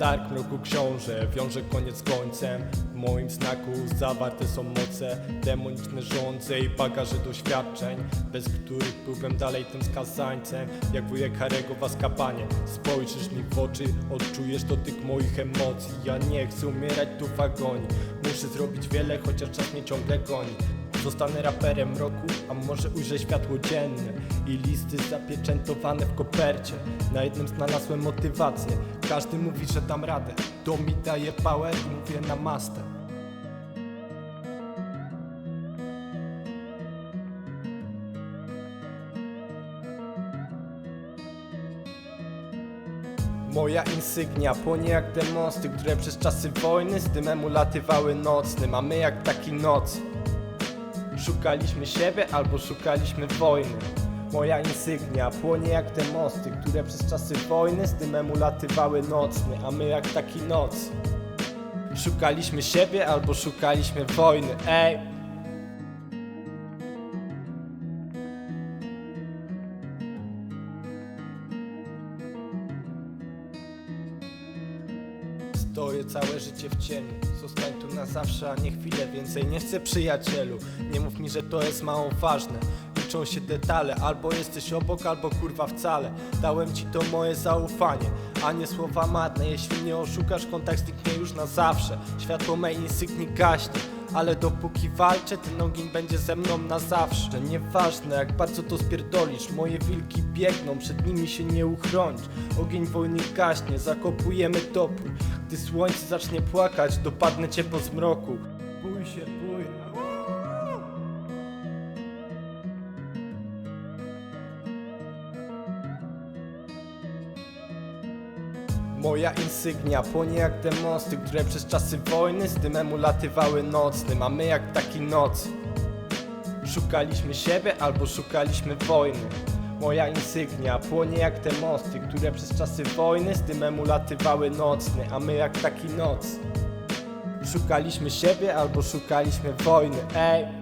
Targ mroku książę wiąże koniec końcem. W moim znaku zawarte są moce Demoniczne żądze i bagaże doświadczeń. Bez których byłbym dalej tym skazańcem. Jak wujek Harego w Azkabanie Spojrzysz mi w oczy, odczujesz dotyk moich emocji. Ja nie chcę umierać tu w agonii. Muszę zrobić wiele, chociaż czas mnie ciągle goni Zostanę raperem roku, a może ujrzę światło dzienne I listy zapieczętowane w kopercie. Na jednym znalazłem motywację. Każdy mówi, że dam radę. To mi daje power i mówię na mastę Moja insygnia płonie jak te mosty, które przez czasy wojny z dymem ulatywały nocnym, a my jak taki noc. Szukaliśmy siebie albo szukaliśmy wojny. Moja insygnia płonie jak te mosty, które przez czasy wojny z dymem ulatywały nocny, a my jak taki noc. Szukaliśmy siebie albo szukaliśmy wojny, ej. Stoję całe życie w cieniu. Zostań tu na zawsze, a nie chwilę więcej. Nie chcę przyjacielu. Nie mów mi, że to jest mało ważne Liczą się detale. Albo jesteś obok, albo kurwa wcale. Dałem ci to moje zaufanie A nie słowa marne Jeśli mnie oszukasz, kontakt zniknie już na zawsze. Światło mej insygni gaśnie ale dopóki walczę, ten ogień będzie ze mną na zawsze. Nieważne jak bardzo to spierdolisz Moje wilki biegną, przed nimi się nie uchronisz. Ogień wojny gaśnie, zakopujemy topór. Gdy słońce zacznie płakać, dopadnę cię po zmroku. Bój się, bój Moja insygnia płonie jak te mosty, które przez czasy wojny z dymem ulatywały nocnym, a my jak taki noc. Szukaliśmy siebie albo szukaliśmy wojny. Moja insygnia płonie jak te mosty, które przez czasy wojny z dymem ulatywały nocny, a my jak taki noc. Szukaliśmy siebie albo szukaliśmy wojny, ej.